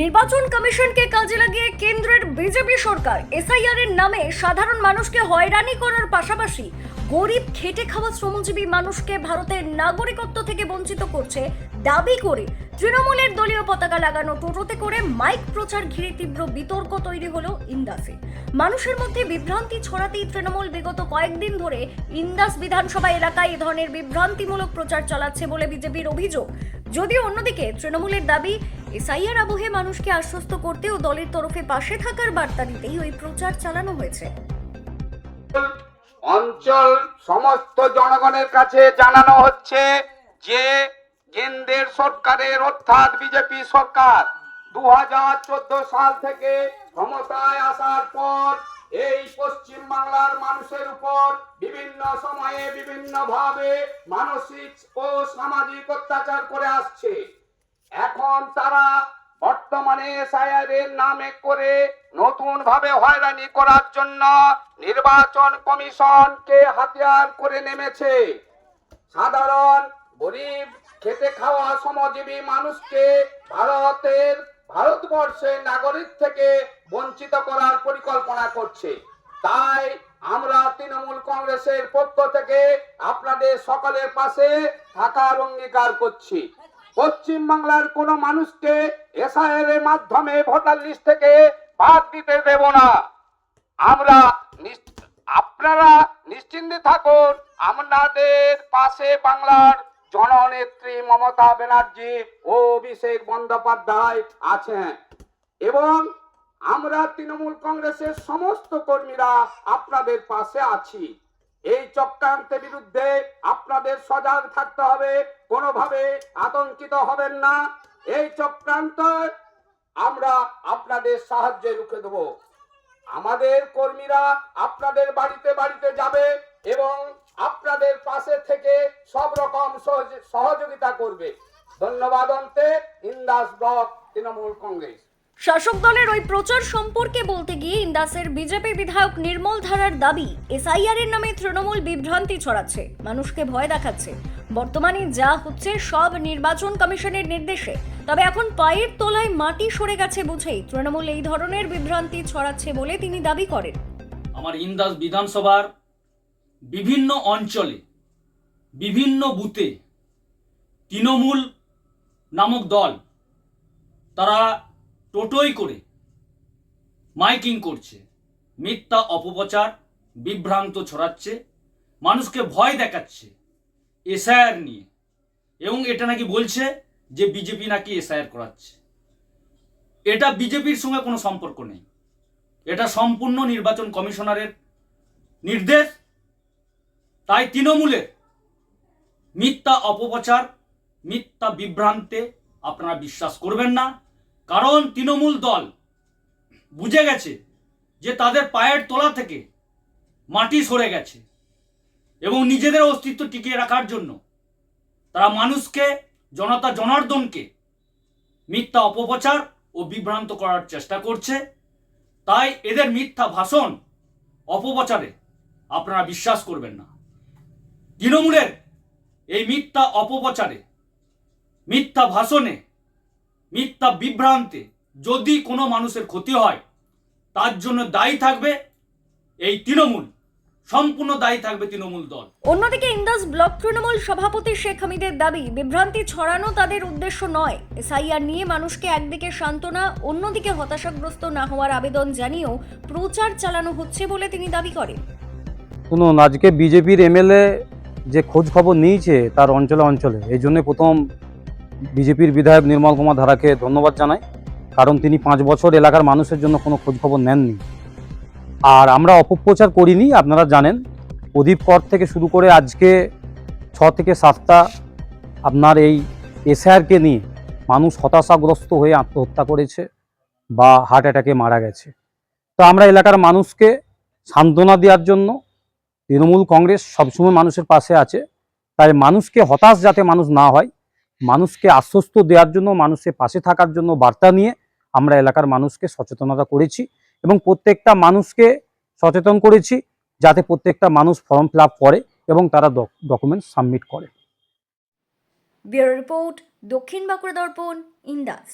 নির্বাচন কমিশনকে কাজে লাগিয়ে কেন্দ্রের বিজেপি সরকার এসআইআর এর নামে সাধারণ মানুষকে হয়রানি করার পাশাপাশি গরিব খেটে খাওয়া শ্রমজীবী মানুষকে ভারতের নাগরিকত্ব থেকে বঞ্চিত করছে দাবি করে তৃণমূলের দলীয় পতাকা লাগানো টোটোতে করে মাইক প্রচার ঘিরে তীব্র বিতর্ক তৈরি হলো ইন্দাসে। মানুষের মধ্যে বিভ্রান্তি ছড়াতেই তৃণমূল বিগত কয়েকদিন ধরে ইন্দাস বিধানসভা এলাকায় এ ধরনের বিভ্রান্তিমূলক প্রচার চালাচ্ছে বলে বিজেপির অভিযোগ। যদিও অন্যদিকে তৃণমূলের দাবি এসআইআর আবহে মানুষকে আশ্বস্ত করতে ও দলের তরফে পাশে থাকার বার্তা দিতেই ওই প্রচার চালানো হয়েছে। অঞ্চল সমস্ত জনগণের কাছে জানানো হচ্ছে যে কেন্দ্রের সরকারের অর্থাৎ বিজেপি সরকার দু হাজার চোদ্দ সাল থেকে ক্ষমতায় আসার পর এই পশ্চিম বাংলার মানুষের উপর বিভিন্ন সময়ে বিভিন্ন ভাবে মানসিক ও সামাজিক অত্যাচার করে আসছে। এখন তারা বর্তমানে এর নামে করে নতুন ভাবে হয়রানি করার জন্য নির্বাচন কমিশনকে হাতিয়ার করে নেমেছে। সাধারণ গরিব খেতে খাওয়া শ্রমজীবী মানুষকে ভারতের, ভারতবর্ষের নাগরিক থেকে বঞ্চিত করার পরিকল্পনা করছে। তাই আমরা তৃণমূল কংগ্রেসের পক্ষ থেকে আপনাদের সকলের পাশে থাকার অঙ্গীকার করছি। পশ্চিম বাংলার কোন মানুষকে এসআইআর এর মাধ্যমে ভোটার লিস্ট থেকে বাদ দিতে দেব না। আমরা আপনারা নিশ্চিন্তে থাকুন আপনাদের পাশে বাংলার জননেত্রী মমতা ব্যানার্জি ও অভিষেক বন্দ্যোপাধ্যায় আছেন এবং আমরা তৃণমূল কংগ্রেসের সমস্ত কর্মীরা আপনাদের পাশে আছি। এই চক্রান্তের বিরুদ্ধে আপনাদের সজাগ থাকতে হবে, কোনোভাবে আতঙ্কিত হবেন না। এই চক্রান্ত আমরা আপনাদের সাহায্যে রুখে দেবো। আমাদের কর্মীরা আপনাদের বাড়িতে বাড়িতে যাবে এবং আপনাদের পাশে থেকে সব রকম সহযোগিতা করবে। ধন্যবাদ অন্তে, ইন্দাস ব্লক তৃণমূল কংগ্রেস। শাসক দলের ওই প্রচার সম্পর্কে বলতে গিয়ে ইন্দাসের বিজেপি বিধায়ক নির্মল ধারার দাবি, এসআইআর এর নামে তৃণমূল বিভ্রান্তি ছড়াচ্ছে, মানুষকে ভয় দেখাচ্ছে। বর্তমানে যা হচ্ছে সব নির্বাচন কমিশনের নির্দেশে। তবে এখন পায়ের তলায় মাটি সরে গেছে বুঝেই তৃণমূল এই ধরনের বিভ্রান্তি ছড়াচ্ছে বলে তিনি দাবি করেন। আমার ইন্দাস বিধানসভার বিভিন্ন অঞ্চলে, বিভিন্ন বুথে তৃণমূল নামক দল, তারা টোটোই করে মাইকিং করছে। মিথ্যা অপপ্রচার, বিভ্রান্ত ছড়াচ্ছে, মানুষকে ভয় দেখাচ্ছে এসআইআর নিয়ে। এবং এটা নাকি বলছে যে বিজেপি নাকি এসআইআর করাচ্ছে। এটা বিজেপির সঙ্গে কোনো সম্পর্ক নেই। এটা সম্পূর্ণ নির্বাচন কমিশনারের নির্দেশ। তাই তৃণমূলের মিথ্যা অপপ্রচার, মিথ্যা বিভ্রান্তে আপনারা বিশ্বাস করবেন না। কারণ তৃণমূল দল বুঝে গেছে যে তাদের পায়ের তলা থেকে মাটি সরে গেছে এবং নিজেদের অস্তিত্ব টিকিয়ে রাখার জন্য তারা মানুষকে, জনতা জনার্দনকে মিথ্যা অপপ্রচার ও বিভ্রান্ত করার চেষ্টা করছে। তাই এদের মিথ্যা ভাষণ অপপ্রচারে আপনারা বিশ্বাস করবেন না। তৃণমূলের এই মিথ্যা অপপ্রচারে, মিথ্যা ভাষণে মিথ্যা বিভ্রান্তে যদি কোনো মানুষের ক্ষতি হয় তার জন্য দায়ী থাকবে এই তৃণমূল সম্পূর্ণ দায়ী থাকবে তৃণমূল দল। অন্যদিকে ইন্দাস ব্লক তৃণমূল সভাপতি শেখ হামিদের দাবি বিভ্রান্তি ছড়ানো তাদের উদ্দেশ্য নয়। এসআইআর নিয়ে মানুষকে একদিকে সান্ত্বনা অন্যদিকে হতাশাগ্রস্ত না হওয়ার আবেদন জানিয়েও প্রচার চালানো হচ্ছে বলে তিনি দাবি করেন। শুনুন আজকে বিজেপির এমএলএ যে খোঁজ খবর নিয়েছে তার অঞ্চলে অঞ্চলে এই জন্য প্রথম বিজেপির বিধায়ক নির্মল কুমার ধারাকে ধন্যবাদ জানাই, কারণ তিনি পাঁচ বছর এলাকার মানুষের জন্য কোনো খোঁজখবর নেননি। আর আমরা অপপ্রচার করিনি, আপনারা জানেন। প্রদীপ কর থেকে শুরু করে আজকে ছ থেকে সাতটা আপনার এই এসআরকে নিয়ে মানুষ হতাশাগ্রস্ত হয়ে আত্মহত্যা করেছে বা হার্ট অ্যাটাকে মারা গেছে। তো আমরা এলাকার মানুষকে সান্ত্বনা দেওয়ার জন্য তৃণমূল কংগ্রেস সবসময় মানুষের পাশে আছে। তাই মানুষকে হতাশ যাতে মানুষ না হয় মানুষকে আশ্বস্ত দেওয়ার জন্য, মানুষের পাশে থাকার জন্য বার্তা নিয়ে আমরা এলাকার মানুষকে সচেতনতা করেছি এবং প্রত্যেকটা মানুষকে সচেতন করেছি যাতে প্রত্যেকটা মানুষ ফর্ম ফিল করে এবং তারা ডকুমেন্ট সাবমিট করে। ব্যুরো রিপোর্ট দক্ষিণ বাঁকুড়া দর্পণ, ইন্দাস।